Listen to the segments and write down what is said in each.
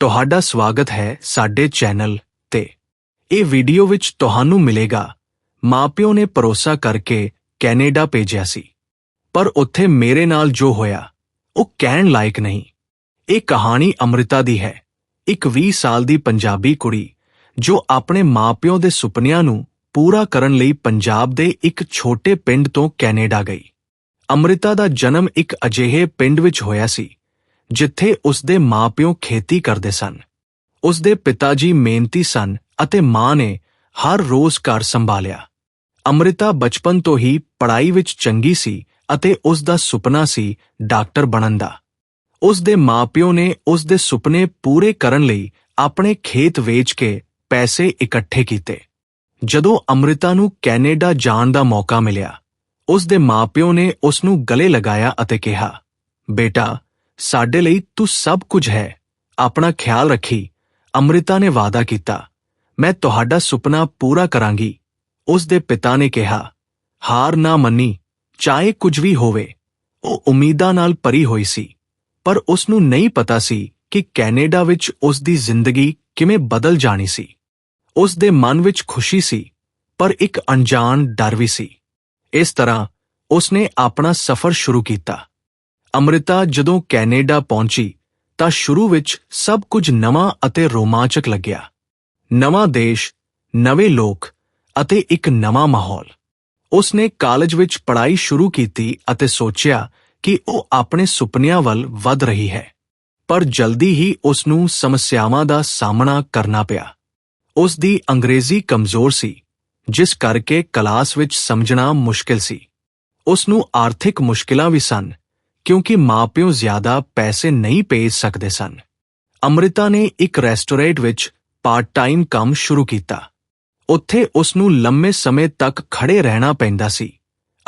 ਤੁਹਾਡਾ ਸਵਾਗਤ ਹੈ ਸਾਡੇ ਚੈਨਲ ਤੇ। ਇਹ ਵੀਡੀਓ ਵਿੱਚ ਤੁਹਾਨੂੰ ਮਿਲੇਗਾ। ਮਾਪਿਓ ਨੇ ਭਰੋਸਾ ਕਰਕੇ ਕੈਨੇਡਾ ਭੇਜਿਆ ਸੀ। ਪਰ ਉੱਥੇ ਮੇਰੇ ਨਾਲ ਜੋ ਹੋਇਆ, ਉਹ ਕਹਿਣ ਲਾਇਕ ਨਹੀਂ। ਇਹ ਕਹਾਣੀ ਅੰਮ੍ਰਿਤਾ ਦੀ ਹੈ। ਇੱਕ 20 ਸਾਲ ਦੀ ਪੰਜਾਬੀ ਕੁੜੀ, ਜੋ ਆਪਣੇ ਮਾਪਿਓ ਦੇ ਸੁਪਨਿਆਂ ਨੂੰ ਪੂਰਾ ਕਰਨ ਲਈ ਪੰਜਾਬ ਦੇ ਇੱਕ ਛੋਟੇ ਪਿੰਡ ਤੋਂ ਕੈਨੇਡਾ ਗਈ। ਅੰਮ੍ਰਿਤਾ ਦਾ ਜਨਮ ਇੱਕ ਅਜਿਹੇ ਪਿੰਡ ਵਿੱਚ ਹੋਇਆ ਸੀ ਜਿੱਥੇ ਉਸਦੇ ਮਾਪਿਓ ਖੇਤੀ ਕਰਦੇ ਸਨ। ਉਸਦੇ ਪਿਤਾ ਜੀ ਮਿਹਨਤੀ ਸਨ ਅਤੇ ਮਾਂ ਨੇ ਹਰ ਰੋਜ਼ ਘਰ ਸੰਭਾਲਿਆ। ਅੰਮ੍ਰਿਤਾ ਬਚਪਨ ਤੋਂ ਹੀ ਪੜ੍ਹਾਈ ਵਿੱਚ ਚੰਗੀ ਸੀ ਅਤੇ ਉਸ ਦਾ ਸੁਪਨਾ ਸੀ ਡਾਕਟਰ ਬਣਨ ਦਾ। ਉਸ ਦੇ ਮਾਪਿਓ ਨੇ ਉਸ ਦੇ ਸੁਪਨੇ ਪੂਰੇ ਕਰਨ ਲਈ ਆਪਣੇ ਖੇਤ ਵੇਚ ਕੇ ਪੈਸੇ ਇਕੱਠੇ ਕੀਤੇ। ਜਦੋਂ ਅੰਮ੍ਰਿਤਾ ਨੂੰ ਕੈਨੇਡਾ ਜਾਣ ਦਾ ਮੌਕਾ ਮਿਲਿਆ ਉਸ ਦੇ ਮਾਪਿਓ ਨੇ ਉਸ ਨੂੰ ਗਲੇ ਲਗਾਇਆ ਅਤੇ ਕਿਹਾ, ਬੇਟਾ ਸਾਡੇ ਲਈ ਤੂੰ ਸਭ ਕੁਝ ਹੈ। ਆਪਣਾ ਖਿਆਲ ਰੱਖੀ। ਅੰਮ੍ਰਿਤਾ ਨੇ ਵਾਅਦਾ ਕੀਤਾ। ਮੈਂ ਤੁਹਾਡਾ ਸੁਪਨਾ ਪੂਰਾ ਕਰਾਂਗੀ। ਉਸ ਦੇ ਪਿਤਾ ਨੇ ਕਿਹਾ, ਹਾਰ ਨਾ ਮੰਨੀ, ਚਾਹੇ ਕੁਝ ਵੀ ਹੋਵੇ। ਉਹ ਉਮੀਦਾਂ ਨਾਲ ਭਰੀ ਹੋਈ ਸੀ। ਪਰ ਉਸ ਨੂੰ ਨਹੀਂ ਪਤਾ ਸੀ ਕਿ ਕੈਨੇਡਾ ਵਿੱਚ ਉਸ ਦੀ ਜ਼ਿੰਦਗੀ ਕਿਵੇਂ ਬਦਲ ਜਾਣੀ ਸੀ। ਉਸ ਦੇ ਮਨ ਵਿੱਚ ਖੁਸ਼ੀ ਸੀ, ਪਰ ਇੱਕ ਅਣਜਾਣ ਡਰ ਵੀ ਸੀ। ਇਸ ਤਰ੍ਹਾਂ ਉਸ ਨੇ ਆਪਣਾ ਸਫ਼ਰ ਸ਼ੁਰੂ ਕੀਤਾ। ਅੰਮ੍ਰਿਤਾ ਜਦੋਂ ਕੈਨੇਡਾ ਪਹੁੰਚੀ ਤਾਂ ਸ਼ੁਰੂ ਵਿੱਚ ਸਭ ਕੁਝ ਨਵਾਂ ਅਤੇ ਰੋਮਾਂਚਕ ਲੱਗਿਆ। ਨਵਾਂ ਦੇਸ਼, ਨਵੇਂ ਲੋਕ ਅਤੇ ਇੱਕ ਨਵਾਂ ਮਾਹੌਲ। ਉਸਨੇ ਕਾਲਜ ਵਿੱਚ ਪੜ੍ਹਾਈ ਸ਼ੁਰੂ ਕੀਤੀ ਅਤੇ ਸੋਚਿਆ ਕਿ ਉਹ ਆਪਣੇ ਸੁਪਨਿਆਂ ਵੱਲ ਵੱਧ ਰਹੀ ਹੈ। ਪਰ ਜਲਦੀ ਹੀ ਉਸ ਨੂੰ ਸਮੱਸਿਆਵਾਂ ਦਾ ਸਾਹਮਣਾ ਕਰਨਾ ਪਿਆ। ਉਸ ਦੀ ਅੰਗਰੇਜ਼ੀ ਕਮਜ਼ੋਰ ਸੀ, ਜਿਸ ਕਰਕੇ ਕਲਾਸ ਵਿੱਚ ਸਮਝਣਾ ਮੁਸ਼ਕਿਲ ਸੀ। ਉਸ ਨੂੰ ਆਰਥਿਕ ਮੁਸ਼ਕਿਲਾਂ ਵੀ ਸਨ ਕਿਉਂਕਿ ਮਾਪਿਓ ਜ਼ਿਆਦਾ ਪੈਸੇ ਨਹੀਂ ਭੇਜ ਸਕਦੇ ਸਨ। ਅੰਮ੍ਰਿਤਾ ਨੇ ਇੱਕ ਰੈਸਟੋਰੈਂਟ ਵਿੱਚ ਪਾਰਟ ਟਾਈਮ ਕੰਮ ਸ਼ੁਰੂ ਕੀਤਾ। ਉੱਥੇ ਉਸ ਨੂੰ ਲੰਮੇ ਸਮੇਂ ਤੱਕ ਖੜੇ ਰਹਿਣਾ ਪੈਂਦਾ ਸੀ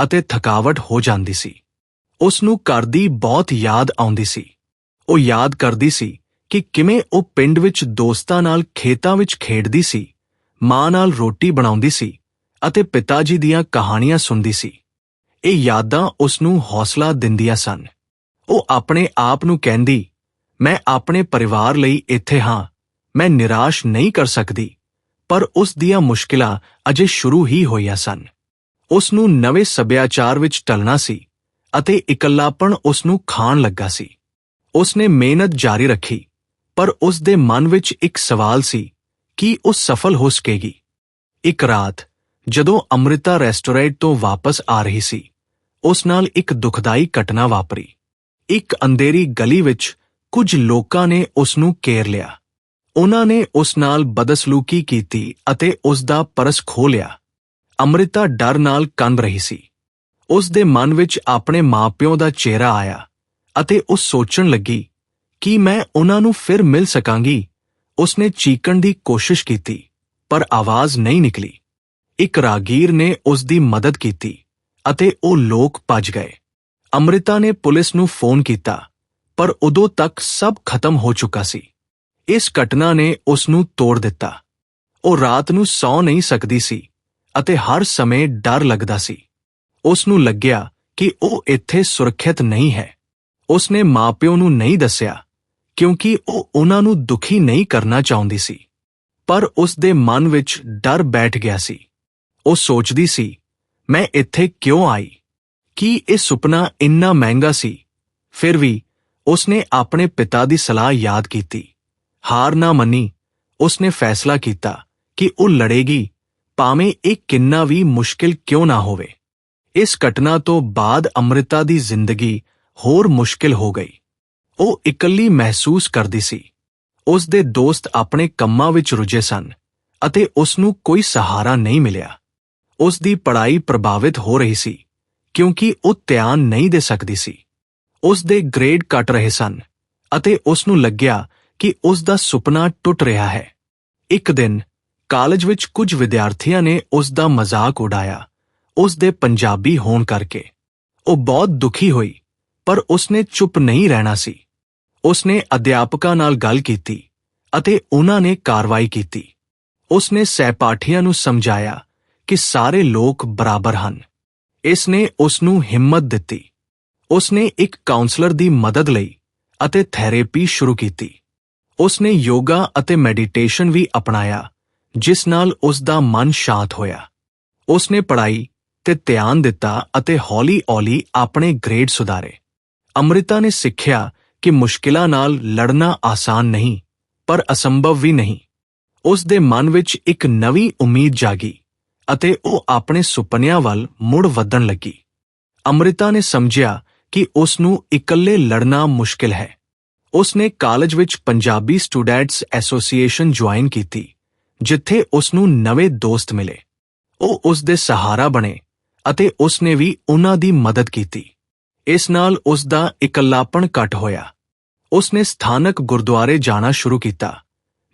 ਅਤੇ ਥਕਾਵਟ ਹੋ ਜਾਂਦੀ ਸੀ। ਉਸ ਨੂੰ ਘਰ ਦੀ ਬਹੁਤ ਯਾਦ ਆਉਂਦੀ ਸੀ। ਉਹ ਯਾਦ ਕਰਦੀ ਸੀ ਕਿ ਕਿਵੇਂ ਉਹ ਪਿੰਡ ਵਿੱਚ ਦੋਸਤਾਂ ਨਾਲ ਖੇਤਾਂ ਵਿੱਚ ਖੇਡਦੀ ਸੀ, ਮਾਂ ਨਾਲ ਰੋਟੀ ਬਣਾਉਂਦੀ ਸੀ ਅਤੇ ਪਿਤਾ ਜੀ ਦੀਆਂ ਕਹਾਣੀਆਂ ਸੁਣਦੀ ਸੀ। ਇਹ ਯਾਦਾਂ ਉਸ ਨੂੰ ਹੌਸਲਾ ਦਿੰਦੀਆਂ ਸਨ। ਉਹ ਆਪਣੇ ਆਪ ਨੂੰ ਕਹਿੰਦੀ, ਮੈਂ ਆਪਣੇ ਪਰਿਵਾਰ ਲਈ ਇੱਥੇ ਹਾਂ, ਮੈਂ ਨਿਰਾਸ਼ ਨਹੀਂ ਕਰ ਸਕਦੀ। ਪਰ ਉਸ ਦੀਆਂ ਮੁਸ਼ਕਿਲਾਂ ਅਜੇ ਸ਼ੁਰੂ ਹੀ ਹੋਈਆਂ ਸਨ। ਉਸ ਨੂੰ ਨਵੇਂ ਸੱਭਿਆਚਾਰ ਵਿੱਚ ਟਲਣਾ ਸੀ ਅਤੇ ਇਕੱਲਾਪਣ ਉਸ ਨੂੰ ਖਾਣ ਲੱਗਾ ਸੀ। ਉਸ ਨੇ ਮਿਹਨਤ ਜਾਰੀ ਰੱਖੀ, ਪਰ ਉਸ ਦੇ ਮਨ ਵਿੱਚ ਇੱਕ ਸਵਾਲ ਸੀ, ਕਿ ਉਹ ਸਫਲ ਹੋ ਸਕੇਗੀ? ਇੱਕ ਰਾਤ ਜਦੋਂ ਅੰਮ੍ਰਿਤਾ ਰੈਸਟੋਰੈਂਟ ਤੋਂ ਵਾਪਸ ਆ ਰਹੀ ਸੀ, ਉਸ ਨਾਲ ਇੱਕ ਦੁਖਦਾਈ ਘਟਨਾ ਵਾਪਰੀ। ਇੱਕ ਅੰਧੇਰੀ ਗਲੀ ਵਿੱਚ ਕੁਝ ਲੋਕਾਂ ਨੇ ਉਸ ਨੂੰ ਘੇਰ ਲਿਆ। ਉਹਨਾਂ ਨੇ ਉਸ ਨਾਲ ਬਦਸਲੂਕੀ ਕੀਤੀ ਅਤੇ ਉਸ ਦਾ ਪਰਸ ਖੋਹ ਲਿਆ। ਅੰਮ੍ਰਿਤਾ ਡਰ ਨਾਲ ਕੰਬ ਰਹੀ ਸੀ। ਉਸ ਦੇ ਮਨ ਵਿੱਚ ਆਪਣੇ ਮਾਪਿਓ ਦਾ ਚਿਹਰਾ ਆਇਆ ਅਤੇ ਉਹ ਸੋਚਣ ਲੱਗੀ, ਕਿ ਮੈਂ ਉਹਨਾਂ ਨੂੰ ਫਿਰ ਮਿਲ ਸਕਾਂਗੀ? ਉਸਨੇ ਚੀਕਣ ਦੀ ਕੋਸ਼ਿਸ਼ ਕੀਤੀ, ਪਰ ਆਵਾਜ਼ ਨਹੀਂ ਨਿਕਲੀ। ਇੱਕ ਰਾਗੀਰ ਨੇ ਉਸ ਦੀ ਮਦਦ ਕੀਤੀ ਅਤੇ ਉਹ ਲੋਕ ਭੱਜ ਗਏ। ਅੰਮ੍ਰਿਤਾ ਨੇ ਪੁਲਿਸ ਨੂੰ ਫੋਨ ਕੀਤਾ, ਪਰ ਉਦੋਂ ਤੱਕ ਸਭ ਖਤਮ ਹੋ ਚੁੱਕਾ ਸੀ। ਇਸ ਘਟਨਾ ਨੇ ਉਸ ਨੂੰ ਤੋੜ ਦਿੱਤਾ। ਉਹ ਰਾਤ ਨੂੰ ਸੌ ਨਹੀਂ ਸਕਦੀ ਸੀ ਅਤੇ ਹਰ ਸਮੇਂ ਡਰ ਲੱਗਦਾ ਸੀ। ਉਸ ਨੂੰ ਲੱਗਿਆ ਕਿ ਉਹ ਇੱਥੇ ਸੁਰੱਖਿਅਤ ਨਹੀਂ ਹੈ। ਉਸ ਨੇ ਮਾਪਿਓ ਨੂੰ ਨਹੀਂ ਦੱਸਿਆ, ਕਿਉਂਕਿ ਉਹ ਉਹਨਾਂ ਨੂੰ ਦੁਖੀ ਨਹੀਂ ਕਰਨਾ ਚਾਹੁੰਦੀ ਸੀ। ਪਰ ਉਸ ਦੇ ਮਨ ਵਿੱਚ ਡਰ ਬੈਠ ਗਿਆ ਸੀ। ਉਹ ਸੋਚਦੀ ਸੀ, ਮੈਂ ਇੱਥੇ ਕਿਉਂ ਆਈ? ਕੀ ਇਹ ਸੁਪਨਾ ਇੰਨਾ ਮਹਿੰਗਾ ਸੀ? ਫਿਰ ਵੀ ਉਸਨੇ ਆਪਣੇ ਪਿਤਾ ਦੀ ਸਲਾਹ ਯਾਦ ਕੀਤੀ। ਹਾਰ ਨਾ ਮੰਨੀ, ਉਸਨੇ ਫੈਸਲਾ ਕੀਤਾ ਕਿ ਉਹ ਲੜੇਗੀ, ਭਾਵੇਂ ਇਹ ਕਿੰਨਾ ਵੀ ਮੁਸ਼ਕਿਲ ਕਿਉਂ ਨਾ ਹੋਵੇ। ਇਸ ਘਟਨਾ ਤੋਂ ਬਾਅਦ ਅੰਮ੍ਰਿਤਾ ਦੀ ਜ਼ਿੰਦਗੀ ਹੋਰ ਮੁਸ਼ਕਿਲ ਹੋ ਗਈ। ਉਹ ਇਕੱਲੀ ਮਹਿਸੂਸ ਕਰਦੀ ਸੀ। ਉਸ ਦੇ ਦੋਸਤ ਆਪਣੇ ਕੰਮਾਂ ਵਿੱਚ ਰੁੱਝੇ ਸਨ ਅਤੇ ਉਸ ਨੂੰ ਕੋਈ ਸਹਾਰਾ ਨਹੀਂ ਮਿਲਿਆ। ਉਸ ਦੀ ਪੜ੍ਹਾਈ ਪ੍ਰਭਾਵਿਤ ਹੋ ਰਹੀ ਸੀ, ਕਿਉਂਕਿ ਉਹ ਧਿਆਨ ਨਹੀਂ ਦੇ ਸਕਦੀ ਸੀ। ਉਸ ਦੇ ਗ੍ਰੇਡ ਘਟ ਰਹੇ ਸਨ ਅਤੇ ਉਸ ਨੂੰ ਲੱਗਿਆ ਕਿ ਉਸ ਦਾ ਸੁਪਨਾ ਟੁੱਟ ਰਿਹਾ ਹੈ। ਇੱਕ ਦਿਨ ਕਾਲਜ ਵਿੱਚ ਕੁਝ ਵਿਦਿਆਰਥੀਆਂ ਨੇ ਉਸ ਦਾ ਮਜ਼ਾਕ ਉਡਾਇਆ ਉਸ ਦੇ ਪੰਜਾਬੀ ਹੋਣ ਕਰਕੇ। ਉਹ ਬਹੁਤ ਦੁਖੀ ਹੋਈ, ਪਰ ਉਸਨੇ ਚੁੱਪ ਨਹੀਂ ਰਹਿਣਾ ਸੀ। ਉਸਨੇ ਅਧਿਆਪਕਾਂ ਨਾਲ ਗੱਲ ਕੀਤੀ ਅਤੇ ਉਹਨਾਂ ਨੇ ਕਾਰਵਾਈ ਕੀਤੀ। ਉਸਨੇ ਸਹਿਪਾਠੀਆਂ ਨੂੰ ਸਮਝਾਇਆ ਕਿ ਸਾਰੇ ਲੋਕ ਬਰਾਬਰ ਹਨ। ਇਸ ਨੇ ਉਸ ਨੂੰ ਹਿੰਮਤ ਦਿੱਤੀ। ਉਸ ਨੇ ਇੱਕ ਕਾਉਂਸਲਰ ਦੀ ਮਦਦ ਲਈ ਅਤੇ ਥੈਰੇਪੀ ਸ਼ੁਰੂ ਕੀਤੀ। ਉਸ ਨੇ ਯੋਗਾ ਅਤੇ ਮੈਡੀਟੇਸ਼ਨ ਵੀ ਅਪਣਾਇਆ, ਜਿਸ ਨਾਲ ਉਸ ਦਾ ਮਨ ਸ਼ਾਂਤ ਹੋਇਆ। ਉਸ ਨੇ ਪੜ੍ਹਾਈ ਤੇ ਧਿਆਨ ਦਿੱਤਾ ਅਤੇ ਹੌਲੀ-ਹੌਲੀ ਆਪਣੇ ਗ੍ਰੇਡ ਸੁਧਾਰੇ। ਅੰਮ੍ਰਿਤਾ ਨੇ ਸਿੱਖਿਆ ਕਿ ਮੁਸ਼ਕਿਲਾਂ ਨਾਲ ਲੜਨਾ ਆਸਾਨ ਨਹੀਂ, ਪਰ ਅਸੰਭਵ ਵੀ ਨਹੀਂ। ਉਸ ਦੇ ਮਨ ਵਿੱਚ ਇੱਕ ਨਵੀਂ ਉਮੀਦ ਜਾਗੀ। ਅਤੇ ਉਹ ਆਪਣੇ ਸੁਪਨਿਆਂ ਵੱਲ ਮੁੜ ਵਧਣ ਲੱਗੀ। ਅੰਮ੍ਰਿਤਾ ਨੇ ਸਮਝਿਆ ਕਿ ਉਸ ਨੂੰ ਇਕੱਲੇ ਲੜਨਾ ਮੁਸ਼ਕਿਲ ਹੈ। ਉਸ ਨੇ ਕਾਲਜ ਵਿੱਚ ਪੰਜਾਬੀ ਸਟੂਡੈਂਟਸ ਐਸੋਸੀਏਸ਼ਨ ਜੁਆਇਨ ਕੀਤੀ, ਜਿੱਥੇ ਉਸ ਨੂੰ ਨਵੇਂ ਦੋਸਤ ਮਿਲੇ। ਉਹ ਉਸ ਦੇ ਸਹਾਰਾ ਬਣੇ ਅਤੇ ਉਸ ਨੇ ਵੀ ਉਹਨਾਂ ਦੀ ਮਦਦ ਕੀਤੀ। ਇਸ ਨਾਲ ਉਸ ਦਾ ਇਕੱਲਾਪਣ ਘਟ ਹੋਇਆ। ਉਸ ਨੇ ਸਥਾਨਕ ਗੁਰਦੁਆਰੇ ਜਾਣਾ ਸ਼ੁਰੂ ਕੀਤਾ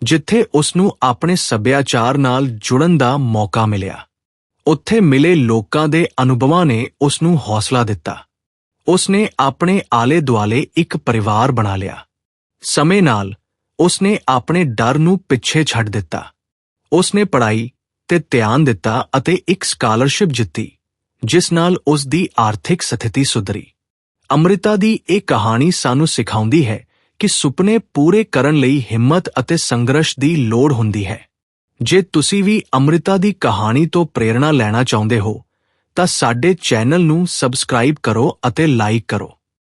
ਜਿੱਥੇ ਉਸ ਨੂੰ ਆਪਣੇ ਸੱਭਿਆਚਾਰ ਨਾਲ ਜੁੜਨ ਦਾ ਮੌਕਾ ਮਿਲਿਆ। ਉੱਥੇ ਮਿਲੇ ਲੋਕਾਂ ਦੇ ਅਨੁਭਵਾਂ ਨੇ ਉਸ ਨੂੰ ਹੌਸਲਾ ਦਿੱਤਾ। ਉਸ ਨੇ ਆਪਣੇ ਆਲੇ-ਦੁਆਲੇ ਇੱਕ ਪਰਿਵਾਰ ਬਣਾ ਲਿਆ। ਸਮੇਂ ਨਾਲ ਉਸ ਨੇ ਆਪਣੇ ਡਰ ਨੂੰ ਪਿੱਛੇ ਛੱਡ ਦਿੱਤਾ। ਉਸ ਨੇ ਪੜ੍ਹਾਈ ਤੇ ਧਿਆਨ ਦਿੱਤਾ ਅਤੇ ਇੱਕ ਸਕਾਲਰਸ਼ਿਪ ਜਿੱਤੀ, ਜਿਸ ਨਾਲ ਉਸ ਦੀ ਆਰਥਿਕ ਸਥਿਤੀ ਸੁਧਰੀ। ਅੰਮ੍ਰਿਤਾ ਦੀ ਇਹ ਕਹਾਣੀ ਸਾਨੂੰ ਸਿਖਾਉਂਦੀ ਹੈ ਕਿ ਸੁਪਨੇ ਪੂਰੇ ਕਰਨ ਲਈ ਹਿੰਮਤ ਅਤੇ ਸੰਘਰਸ਼ ਦੀ ਲੋੜ ਹੁੰਦੀ ਹੈ। ਜੇ ਤੁਸੀਂ ਵੀ ਅੰਮ੍ਰਿਤਾ ਦੀ ਕਹਾਣੀ ਤੋਂ ਪ੍ਰੇਰਣਾ ਲੈਣਾ ਚਾਹੁੰਦੇ ਹੋ, ਤਾਂ ਸਾਡੇ ਚੈਨਲ ਨੂੰ ਸਬਸਕ੍ਰਾਈਬ ਕਰੋ ਅਤੇ ਲਾਈਕ ਕਰੋ।